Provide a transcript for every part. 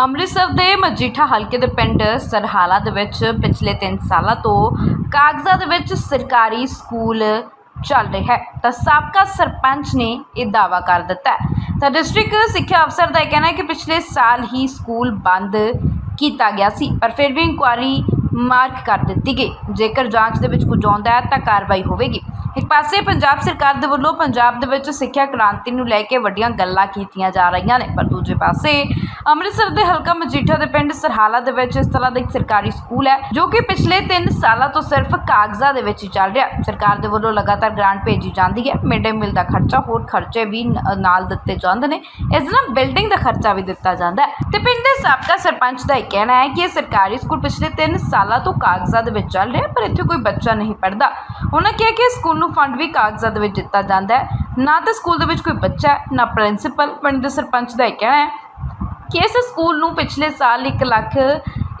ਅੰਮ੍ਰਿਤਸਰ ਦੇ ਮਜੀਠਾ ਹਲਕੇ ਦੇ ਪਿੰਡ ਸਰਹਾਲਾ ਦੇ ਵਿੱਚ ਪਿਛਲੇ 3 ਸਾਲਾਂ ਤੋਂ ਕਾਗਜ਼ਾਂ ਦੇ ਵਿੱਚ ਸਰਕਾਰੀ ਸਕੂਲ ਚੱਲ ਰਿਹਾ ਹੈ। ਤਾਂ ਸਾਬਕਾ ਸਰਪੰਚ ਨੇ ਇਹ ਦਾਅਵਾ ਕਰ ਦਿੱਤਾ ਹੈ। ਤਾਂ ਡਿਸਟ੍ਰਿਕਟ ਸਿੱਖਿਆ ਅਫਸਰ ਦਾ ਇਹ ਕਹਿਣਾ ਹੈ ਕਿ ਪਿਛਲੇ ਸਾਲ ਹੀ ਸਕੂਲ ਬੰਦ ਕੀਤਾ ਗਿਆ ਸੀ। ਪਰ ਫਿਰ ਵੀ ਇਨਕੁਆਰੀ ਮਾਰਕ ਕਰ ਦਿੱਤੀ ਗਈ। ਜੇਕਰ ਜਾਂਚ ਦੇ ਵਿੱਚ ਕੁਝ ਆਉਂਦਾ ਹੈ, ਤਾਂ ਕਾਰਵਾਈ ਹੋਵੇਗੀ। ਇੱਕ ਪਾਸੇ ਪੰਜਾਬ ਸਰਕਾਰ ਦੇ ਵੱਲੋਂ ਪੰਜਾਬ ਦੇ ਵਿੱਚ ਸਿੱਖਿਆ ਕ੍ਰਾਂਤੀ ਨੂੰ ਲੈ ਕੇ ਵੱਡੀਆਂ ਗੱਲਾਂ ਕੀਤੀਆਂ ਜਾ ਰਹੀਆਂ ਨੇ, ਪਰ ਦੂਜੇ ਪਾਸੇ ਅੰਮ੍ਰਿਤਸਰ ਦੇ ਹਲਕਾ ਮਜੀਠਾ ਦੇ ਪਿੰਡ ਸਰਹਾਲਾ ਦੇ ਵਿੱਚ ਇਸ ਤਰ੍ਹਾਂ ਦਾ ਇੱਕ ਸਰਕਾਰੀ ਸਕੂਲ ਹੈ, ਜੋ ਕਿ ਪਿਛਲੇ 3 ਸਾਲਾਂ ਤੋਂ ਸਿਰਫ ਕਾਗਜ਼ਾਂ ਦੇ ਵਿੱਚ ਹੀ ਚੱਲ ਰਿਹਾ। ਸਰਕਾਰ ਦੇ ਵੱਲੋਂ ਲਗਾਤਾਰ ਗ੍ਰਾਂਟ ਭੇਜੀ ਜਾਂਦੀ ਹੈ। ਮਿਡ ਡੇ ਮੀਲ ਦਾ ਖਰਚਾ ਹੋਰ ਖਰਚੇ ਵੀ ਨਾਲ ਦਿੱਤੇ ਜਾਂਦੇ ਨੇ। ਇਸ ਨਾਲ ਬਿਲਡਿੰਗ ਦਾ ਖਰਚਾ ਵੀ ਦਿੱਤਾ ਜਾਂਦਾ ਹੈ। ਤੇ ਪਿੰਡ ਦੇ ਸਾਬਕਾ ਸਰਪੰਚ ਦਾ ਇਹ ਕਹਿਣਾ ਹੈ ਕਿ ਇਹ ਸਰਕਾਰੀ ਸਕੂਲ ਪਿਛਲੇ 3 ਸਾਲਾਂ ਤੋਂ ਕਾਗਜ਼ਾਂ ਦੇ ਵਿੱਚ ਚੱਲ ਰਿਹਾ, ਪਰ ਇੱਥੇ ਕੋਈ ਬੱਚਾ ਨਹੀਂ ਪੜ੍ਹਦਾ। ਉਹਨਾਂ ਕਿਹਾ ਕਿ ਸਕੂਲ ਨੂੰ ਫੰਡ ਵੀ ਕਾਗਜ਼ਾਂ ਦੇ ਵਿੱਚ ਦਿੱਤਾ ਜਾਂਦਾ ਹੈ। ਨਾ ਤਾਂ ਸਕੂਲ ਦੇ ਵਿੱਚ ਕੋਈ ਬੱਚਾ ਹੈ, ਨਾ ਪ੍ਰਿੰਸੀਪਲ ਪਿੰਡ ਦੇ ਸਰਪੰਚ ਦਾ ਇਹ ਕਹਿਣਾ ਹੈ ਕਿ ਇਸ ਸਕੂਲ ਨੂੰ ਪਿਛਲੇ ਸਾਲ 1 ਲੱਖ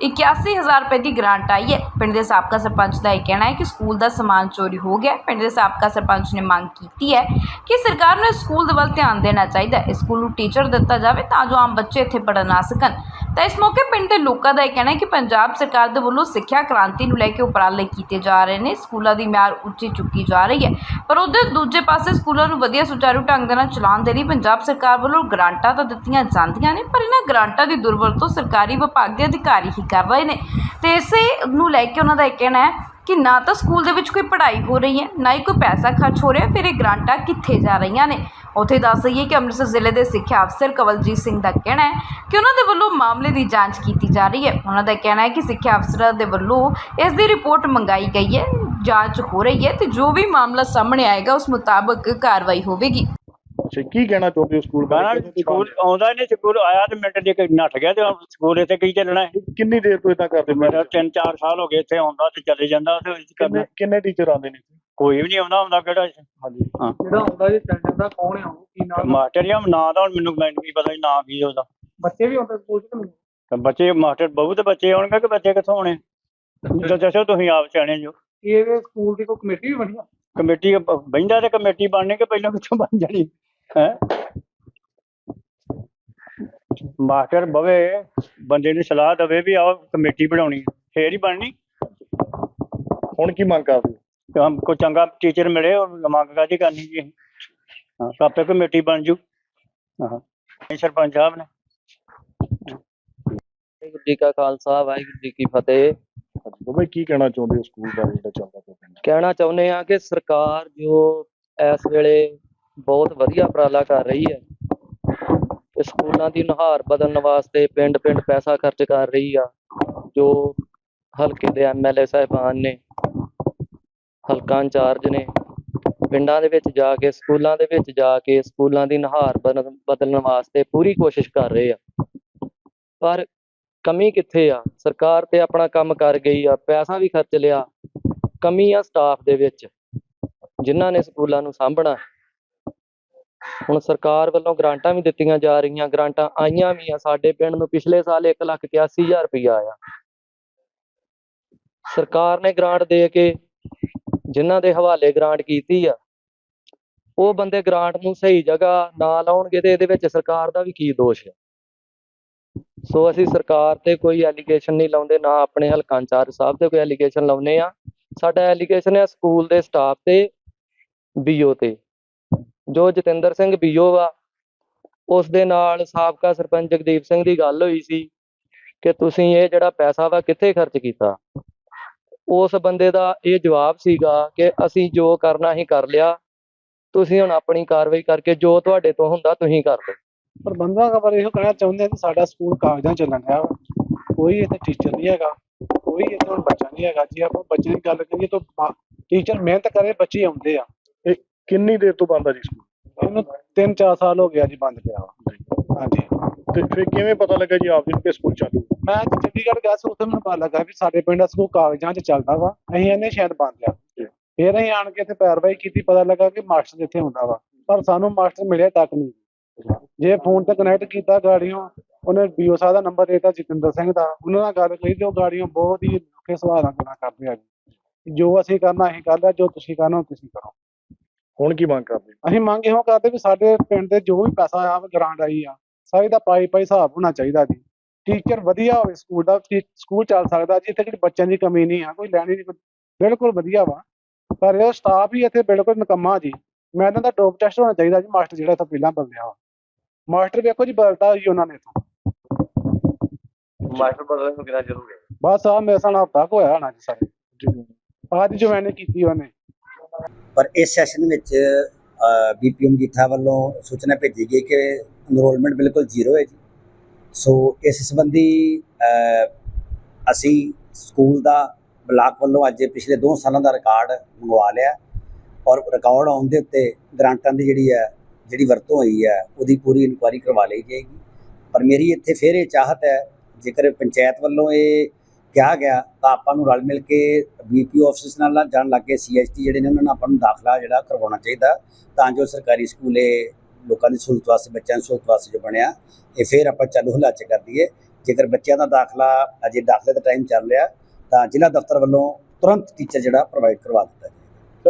81000 ਰੁਪਏ ਦੀ ਗ੍ਰਾਂਟ ਆਈ ਹੈ। ਪਿੰਡ ਦੇ ਸਾਬਕਾ ਸਰਪੰਚ ਦਾ ਇਹ ਕਹਿਣਾ ਹੈ ਕਿ ਸਕੂਲ ਦਾ ਸਮਾਨ ਚੋਰੀ ਹੋ ਗਿਆ। ਪਿੰਡ ਦੇ ਸਾਬਕਾ ਸਰਪੰਚ ਨੇ ਮੰਗ ਕੀਤੀ ਹੈ ਕਿ ਸਰਕਾਰ ਨੂੰ ਇਸ ਸਕੂਲ ਦੇ ਵੱਲ ਧਿਆਨ ਦੇਣਾ ਚਾਹੀਦਾ ਹੈ। ਇਸ ਸਕੂਲ ਨੂੰ ਟੀਚਰ ਦਿੱਤਾ ਜਾਵੇ ਤਾਂ ਜੋ ਆਮ ਬੱਚੇ ਇੱਥੇ ਪੜ੍ਹਨ ਆ ਸਕਣ। ਤਾਂ ਇਸ ਮੌਕੇ ਪਿੰਡ ਦੇ ਲੋਕਾਂ ਦਾ ਇਹ ਕਹਿਣਾ ਹੈ ਕਿ ਪੰਜਾਬ ਸਰਕਾਰ ਦੇ ਵੱਲੋਂ ਸਿੱਖਿਆ ਕ੍ਰਾਂਤੀ ਨੂੰ ਲੈ ਕੇ ਉਪਰਾਲੇ ਕੀਤੇ ਜਾ ਰਹੇ ਨੇ। ਸਕੂਲਾਂ ਦੀ ਮਿਆਰ ਉੱਚੀ ਚੁੱਕੀ ਜਾ ਰਹੀ ਹੈ। ਪਰ ਉਹਦੇ ਦੂਜੇ ਪਾਸੇ ਸਕੂਲਾਂ ਨੂੰ ਵਧੀਆ ਸੁਚਾਰੂ ਢੰਗ ਦੇ ਨਾਲ ਚਲਾਉਣ ਦੇ ਲਈ ਪੰਜਾਬ ਸਰਕਾਰ ਵੱਲੋਂ ਗ੍ਰਾਂਟਾਂ ਤਾਂ ਦਿੱਤੀਆਂ ਜਾਂਦੀਆਂ ਨੇ, ਪਰ ਇਹਨਾਂ ਗ੍ਰਾਂਟਾਂ ਦੀ ਦੁਰਵਰਤੋਂ ਸਰਕਾਰੀ ਵਿਭਾਗ ਦੇ ਅਧਿਕਾਰੀ ਹੀ ਕਰ ਰਹੇ ਨੇ। ਤੇ ਇਸੇ ਨੂੰ ਲੈ ਕੇ ਉਹਨਾਂ ਦਾ ਇਹ ਕਹਿਣਾ ਹੈ ਕਿ ਨਾ ਤਾਂ ਸਕੂਲ ਦੇ ਵਿੱਚ ਕੋਈ ਪੜ੍ਹਾਈ ਹੋ ਰਹੀ ਹੈ, ਨਾ ਹੀ ਕੋਈ ਪੈਸਾ ਖਰਚ ਹੋ ਰਿਹਾ, ਫਿਰ ਇਹ ਗ੍ਰਾਂਟਾਂ ਕਿੱਥੇ ਜਾ ਰਹੀਆਂ ਨੇ? ਉੱਥੇ ਦੱਸ ਦਈਏ ਕਿ ਅੰਮ੍ਰਿਤਸਰ ਜ਼ਿਲ੍ਹੇ ਦੇ ਸਿੱਖਿਆ ਅਫਸਰ ਕਵਲਜੀਤ ਸਿੰਘ ਦਾ ਕਹਿਣਾ ਹੈ ਕਿ ਉਹਨਾਂ ਦੇ ਵੱਲੋਂ ਮਾਮਲੇ ਦੀ ਜਾਂਚ ਕੀਤੀ ਜਾ ਰਹੀ ਹੈ। ਉਹਨਾਂ ਦਾ ਕਹਿਣਾ ਹੈ ਕਿ ਸਿੱਖਿਆ ਅਫਸਰਾਂ ਦੇ ਵੱਲੋਂ ਇਸ ਦੀ ਰਿਪੋਰਟ ਮੰਗਾਈ ਗਈ ਹੈ, ਜਾਂਚ ਹੋ ਰਹੀ ਹੈ ਤੇ ਜੋ ਵੀ ਮਾਮਲਾ ਸਾਹਮਣੇ ਆਏਗਾ, ਉਸ ਮੁਤਾਬਕ ਕਾਰਵਾਈ ਹੋਵੇਗੀ। ਅੱਛਾ ਕੀ ਕਹਿਣਾ ਚਾਹੁੰਦੇ ਹੋ ਸਕੂਲ ਬਾਰੇ? ਕਿੰਨੀ ਸਕੂਲ ਆਉਂਦਾ ਨਹੀਂ ਸਕੂਲ ਆਇਆ ਤੇ ਮਿੰਟ ਦੇ ਕੇ ਨੱਠ ਗਿਆ ਤੇ ਹੁਣ ਸਕੂਲ ਇੱਥੇ ਕੀ ਚੱਲਣਾ ਹੈ? ਕਿੰਨੀ ਦੇਰ ਤੋਂ ਇਦਾਂ ਕਰਦੇ ਮੇਰਾ 3-4 ਸਾਲ ਹੋ ਗਏ ਇੱਥੇ ਆਉਂਦਾ ਤੇ ਚਲੇ ਜਾਂਦਾ ਤੇ ਵਿੱਚ ਕਰਨਾ। ਕਿੰਨੇ ਟੀਚਰ ਆਉਂਦੇ ਨੇ? ਕੋਈ ਵੀ ਨਹੀਂ ਆਉਂਦਾ ਹੁੰਦਾ ਕਿਹੜਾ ਹਾਂਜੀ। ਜਿਹੜਾ ਹੁੰਦਾ ਜੀ ਟੈਂਡਰ ਦਾ ਕੌਣ ਹੈ ਉਹ? ਕੀ ਨਾਮ ਮਾਸਟਰ ਜਾਂ ਨਾਂ ਦਾ ਹੁਣ ਮੈਨੂੰ ਮੈਨੂੰ ਵੀ ਪਤਾ ਨਹੀਂ ਨਾਂ ਕੀ ਉਹਦਾ। ਬੱਚੇ ਵੀ ਹੁੰਦੇ ਸਕੂਲ ਚ? ਤੇ ਬੱਚੇ ਮਾਸਟਰ ਬਹੁਤ ਬੱਚੇ ਆਉਣਗੇ ਕਿ ਬੱਚੇ ਕਿੱਥੋਂ ਆਉਣੇ? ਦੱਸੋ ਤੁਸੀਂ ਆਪ ਸਿਆਣੇ ਜੋ। ਇਹਦੇ ਸਕੂਲ ਦੀ ਕੋਈ ਕਮੇਟੀ ਵੀ ਬਣੀ ਆ? ਕਮੇਟੀ ਬਹਿੰਦਾ ਤੇ ਕਮੇਟੀ ਬਣਨੀ ਕਿ ਪਹਿਲਾਂ ਕਿੱਥੋਂ ਬਣ ਜਾਣੀ? ਹੈ ਮਾਸਟਰ ਬਵੇ ਬੰਦੇ ਨੂੰ ਸਲਾਹ ਦੇਵੇ ਵੀ ਆਓ ਕਮੇਟੀ ਬਣਾਉਣੀ ਹੈ, ਫੇਰ ਹੀ ਬਣਨੀ ਹੁਣ ਕੀ ਮੰਗ ਕਰਦੇ? ਤੇ ਹਮ ਕੋ ਚੰਗਾ ਟੀਚਰ ਮਿਲੇ ਉਹ ਮੰਗ ਕਾਹਦੀ ਕਰਨੀ ਜੀ? ਹਾਂ ਤਾਂ ਆਪੇ ਕਮੇਟੀ ਬਣ ਜੂ ਹਾਂ ਇਹ ਸਰਪੰਚ ਸਾਹਿਬ ਨੇ ਵਾਹਿਗੁਰੂ ਜੀ ਕਾ ਖਾਲਸਾ ਵਾਹਿਗੁਰੂ ਜੀ ਕੀ ਫਤਿਹ ਹਾਂਜੀ ਬਾਬਾ ਜੀ, ਕੀ ਕਹਿਣਾ ਚਾਹੁੰਦੇ ਹੋ ਸਕੂਲ ਬਾਰੇ ਜਿਹੜਾ ਚੱਲਦਾ ਪਿਆ ਪਿੰਡ? ਕਹਿਣਾ ਚਾਹੁੰਦੇ ਆ ਕਿ ਸਰਕਾਰ ਜੋ ਇਸ ਵੇਲੇ ਬਹੁਤ ਵਧੀਆ ਉਪਰਾਲਾ ਕਰ ਰਹੀ ਹੈ। ਤੇ ਸਕੂਲਾਂ ਦੀ ਨੁਹਾਰ ਬਦਲਣ ਵਾਸਤੇ ਪਿੰਡ ਪਿੰਡ ਪੈਸਾ ਖਰਚ ਕਰ ਰਹੀ ਆ, ਜੋ ਹਲਕੇ ਦੇ ਐਮਐਲਏ ਸਾਹਿਬਾਨ ਨੇ, ਹਲਕਾ ਇੰਚਾਰਜ ਨੇ, ਪਿੰਡਾਂ ਦੇ ਵਿੱਚ ਜਾ ਕੇ, ਸਕੂਲਾਂ ਦੇ ਵਿੱਚ ਜਾ ਕੇ ਸਕੂਲਾਂ ਦੀ ਨੁਹਾਰ ਬਦਲ- ਬਦਲਣ ਵਾਸਤੇ ਪੂਰੀ ਕੋਸ਼ਿਸ਼ ਕਰ ਰਹੇ ਆ। ਪਰ ਕਮੀ ਕਿੱਥੇ ਆ? ਸਰਕਾਰ ਤੇ ਆਪਣਾ ਕੰਮ ਕਰ ਗਈ ਆ, ਪੈਸਾ ਵੀ ਖਰਚ ਲਿਆ, ਕਮੀ ਆ ਸਟਾਫ ਦੇ ਵਿੱਚ, ਜਿਨ੍ਹਾਂ ਨੇ ਸਕੂਲਾਂ ਨੂੰ ਸਾਂਭਣਾ। ਹੁਣ ਸਰਕਾਰ ਵੱਲੋਂ ਗ੍ਰਾਂਟਾਂ ਵੀ ਦਿੱਤੀਆਂ ਜਾ ਰਹੀਆਂ, ਗ੍ਰਾਂਟਾਂ ਆਈਆਂ ਵੀ ਆ, ਸਾਡੇ ਪਿੰਡ ਨੂੰ ਪਿਛਲੇ ਸਾਲ 181000 ਰੁਪਇਆ ਆਇਆ। ਸਰਕਾਰ ਨੇ ਗ੍ਰਾਂਟ ਦੇ ਕੇ ਜਿਨ੍ਹਾਂ ਦੇ ਹਵਾਲੇ ਗ੍ਰਾਂਟ ਕੀਤੀ ਆ, ਉਹ ਬੰਦੇ ਗ੍ਰਾਂਟ ਨੂੰ ਸਹੀ ਜਗ੍ਹਾ ਨਾ ਲਾਉਣਗੇ ਤੇ ਇਹਦੇ ਵਿੱਚ ਸਰਕਾਰ ਦਾ ਵੀ ਕੀ ਦੋਸ਼ ਹੈ ਸੋ ਅਸੀਂ ਸਰਕਾਰ ਤੇ ਕੋਈ ਐਲੀਗੇਸ਼ਨ ਨਹੀਂ ਲਾਉਂਦੇ, ਨਾ ਆਪਣੇ ਹਲਕਾ ਇੰਚਾਰਜ ਸਾਹਿਬ ਤੇ ਕੋਈ ਐਲੀਗੇਸ਼ਨ ਲਾਉਂਦੇ ਆ। ਸਾਡਾ ਐਲੀਗੇਸ਼ਨ ਹੈ ਸਕੂਲ ਦੇ ਸਟਾਫ ਤੇ ਬੀਓ ਤੇ। ਜੋ ਜਤਿੰਦਰ ਸਿੰਘ ਬੀਓ ਵਾ ਉਸ ਦੇ ਨਾਲ ਸਾਬਕਾ ਸਰਪੰਚ ਜਗਦੀਪ ਸਿੰਘ ਦੀ ਗੱਲ ਹੋਈ ਸੀ ਕਿ ਤੁਸੀਂ ਇਹ ਜਿਹੜਾ ਪੈਸਾ ਵਾ ਕਿੱਥੇ ਖਰਚ ਕੀਤਾ? ਉਸ ਬੰਦੇ ਦਾ ਇਹ ਜਵਾਬ ਸੀਗਾ ਕਿ ਅਸੀਂ ਜੋ ਕਰਨਾ ਹੀ ਕਰ ਲਿਆ, ਤੁਸੀਂ ਹੁਣ ਆਪਣੀ ਕਾਰਵਾਈ ਕਰਕੇ ਜੋ ਤੁਹਾਡੇ ਤੋਂ ਹੁੰਦਾ ਤੁਸੀਂ ਕਰ ਲਓ ਪ੍ਰਬੰਧਕਾਂ ਬਾਰੇ ਇਹੋ ਕਹਿਣਾ ਚਾਹੁੰਦੇ ਆ ਕਿ ਸਾਡਾ ਸਕੂਲ ਕਾਗਜ਼ਾਂ ਚੱਲਣ ਰਿਹਾ ਕੋਈ ਇੱਥੇ ਟੀਚਰ ਨਹੀਂ ਹੈਗਾ, ਕੋਈ ਇੱਥੇ ਹੁਣ ਬੱਚਾ ਨਹੀਂ ਹੈਗਾ, ਜੇ ਆਪਾਂ ਬੱਚੇ ਦੀ ਗੱਲ ਕਰੀਏ ਤਾਂ ਟੀਚਰ ਮਿਹਨਤ ਕਰੇ, ਬੱਚੇ ਆਉਂਦੇ ਆ। ਕਿੰਨੀ ਦੇਰ ਤੋਂ ਬੰਦ ਆ ਜੀ ਸਕੂਲ? ਇਹਨੂੰ 3-4 ਸਾਲ ਹੋ ਗਿਆ ਜੀ ਬੰਦ ਪਿਆ ਵਾ ਹਾਂਜੀ। ਤੇ ਫਿਰ ਕਿਵੇਂ ਪਤਾ ਲੱਗਾ ਜੀ ਆਪ ਜੀ ਕਿ ਸਕੂਲ ਚਾਲੂ? ਮੈਂ ਚੰਡੀਗੜ੍ਹ ਗਿਆ ਸੀ ਉੱਥੇ ਮੈਨੂੰ ਪਤਾ ਲੱਗਾ ਵੀ ਸਾਡੇ ਪਿੰਡ ਦਾ ਸਕੂਲ ਕਾਗਜ਼ਾਂ 'ਚ ਚੱਲਦਾ ਵਾ। ਅਸੀਂ ਇਹਨੇ ਸ਼ਾਇਦ ਬੰਦ ਆ। ਫਿਰ ਅਸੀਂ ਆਣ ਕੇ ਇੱਥੇ ਪੈਰਵਾਈ ਕੀਤੀ ਪਤਾ ਲੱਗਾ ਕਿ ਮਾਸਟਰ ਇੱਥੇ ਹੁੰਦਾ ਵਾ। ਪਰ ਸਾਨੂੰ ਮਾਸਟਰ ਮਿਲਿਆ ਤੱਕ ਨਹੀਂ। ਜੇ ਫੋਨ ਤੇ ਕਨੈਕਟ ਕੀਤਾ ਗਾੜੀਆਂ ਉਹਨੇ ਬੀਓ ਸਾਹਿਬ ਦਾ ਨੰਬਰ ਦਿੱਤਾ ਜਤਿੰਦਰ ਸਿੰਘ ਦਾ। ਉਹਨਾਂ ਨਾਲ ਗੱਲ ਕਰੀ ਤੇ ਉਹ ਗਾੜੀਆਂ ਬਹੁਤ ਹੀ ਸੁਭਾਅ ਨਾਲ ਗੱਲਾਂ ਕਰਦੇ ਆ ਜੀ। ਜੋ ਅਸੀਂ ਕਰਨਾ ਅਸੀਂ ਕਰ ਲਿਆ ਜੋ ਤੁਸੀਂ ਕਰਨਾ ਤੁਸੀਂ ਕਰੋ। ਹੁਣ ਕੀ ਮੰਗ ਕਰਦੇ? ਅਸੀਂ ਮੰਗ ਇਹੋ ਕਰਦੇ ਵੀ ਸਾਡੇ ਪਿੰਡ ਦੇ ਜੋ ਵੀ ਪੈਸਾ ਆ ਗ੍ਰਾਂਟ ਆਈ ਆ ਸਾਰੀ ਦਾ ਪਾਈ ਪਾਈ ਹਿਸਾਬ ਹੋਣਾ ਚਾਹੀਦਾ ਜੀ। ਟੀਚਰ ਵਧੀਆ ਹੋਵੇ ਸਕੂਲ ਦਾ ਸਕੂਲ ਚੱਲ ਸਕਦਾ ਜੀ ਇੱਥੇ ਕੋਈ ਬੱਚਿਆਂ ਦੀ ਕਮੀ ਨਹੀਂ ਆ ਕੋਈ ਲੈਣੀ ਨਹੀਂ ਬਿਲਕੁਲ ਵਧੀਆ ਵਾ। ਪਰ ਇਹ ਸਟਾਫ ਹੀ ਇੱਥੇ ਬਿਲਕੁਲ ਨਿਕੰਮਾ ਜੀ। ਮੈਂ ਇਹਨਾਂ ਦਾ ਡੋਪ ਟੈਸਟ ਹੋਣਾ ਚਾਹੀਦਾ ਜੀ ਮਾਸਟਰ ਜਿਹੜਾ ਇੱਥੋਂ ਪਹਿਲਾਂ ਬਦਲਿਆ ਵਾ। ਮਾਸਟਰ ਵੇਖੋ ਜੀ ਬਦਲਦਾ ਜੀ ਉਹਨਾਂ ਨੇ ਇੱਥੋਂ। ਮਾਸਟਰ ਬਦਲਣ ਨੂੰ ਕਿੰਨਾ ਜ਼ਰੂਰੀ ਹੈ? ਬਸ ਆ ਮੇਰੇ ਸਾਲ ਹਫਤਾ ਕੁ ਹੋਇਆ ਹੋਣਾ ਜੀ ਸਾਰੇ। ਅੱਜ ਜੁਆਇਨ ਕੀਤੀ ਉਹਨੇ। ਪਰ ਇਸ ਸੈਸ਼ਨ ਵਿੱਚ ਬੀਪੀਐਮ ਜੀਠਾ ਵੱਲੋਂ ਸੂਚਨਾ ਭੇਜੀ ਗਈ ਕਿ ਇਨਰੋਲਮੈਂਟ ਬਿਲਕੁਲ ਜ਼ੀਰੋ ਹੈ ਜੀ। ਸੋ ਇਸ ਸੰਬੰਧੀ ਅਸੀਂ ਸਕੂਲ ਦਾ ਬਲਾਕ ਵੱਲੋਂ ਅੱਜ ਪਿਛਲੇ 2 ਸਾਲਾਂ ਦਾ ਰਿਕਾਰਡ ਮੰਗਵਾ ਲਿਆ ਔਰ ਰਿਕਾਰਡ ਆਉਣ ਦੇ ਉੱਤੇ ਗ੍ਰਾਂਟਾਂ ਦੀ ਜਿਹੜੀ ਹੈ, ਜਿਹੜੀ ਵਰਤੋਂ ਹੋਈ ਹੈ, ਉਹਦੀ ਪੂਰੀ ਇਨਕੁਆਇਰੀ ਕਰਵਾ ਲਈ ਜਾਏਗੀ। ਪਰ ਮੇਰੀ ਇੱਥੇ ਫਿਰ ਇਹ ਚਾਹਤ ਹੈ, ਜੇਕਰ ਪੰਚਾਇਤ ਵੱਲੋਂ ਇਹ ਕਿਹਾ ਗਿਆ ਤਾਂ ਆਪਾਂ ਨੂੰ ਰਲ ਮਿਲ ਕੇ ਬੀਪੀਓ ਆਫਿਸ ਨਾਲ ਜਾਣ ਲੱਗੇ ਸੀਐਚਟੀ ਜਿਹੜੇ ਨੇ, ਉਹਨਾਂ ਨਾਲ ਆਪਾਂ ਨੂੰ ਦਾਖਲਾ ਜਿਹੜਾ ਕਰਵਾਉਣਾ ਚਾਹੀਦਾ। ਤਾਂ ਜੋ ਸਰਕਾਰੀ ਸਕੂਲ ਇਹ ਲੋਕਾਂ ਦੀ ਸਹੂਲਤ ਵਾਸਤੇ, ਬੱਚਿਆਂ ਦੀ ਸਹੂਲਤ ਵਾਸਤੇ ਜੋ ਬਣਿਆ, ਇਹ ਫਿਰ ਆਪਾਂ ਚਾਲੂ ਹਲਾਚੇ ਕਰ ਦਈਏ। ਜੇਕਰ ਬੱਚਿਆਂ ਦਾ ਦਾਖਲਾ ਅਜੇ ਦਾਖਲੇ ਦਾ ਟਾਈਮ ਚੱਲ ਰਿਹਾ, ਤਾਂ ਜ਼ਿਲ੍ਹਾ ਦਫ਼ਤਰ ਵੱਲੋਂ ਤੁਰੰਤ ਟੀਚਰ ਜਿਹੜਾ ਪ੍ਰੋਵਾਈਡ ਕਰਵਾ ਦਿੱਤਾ।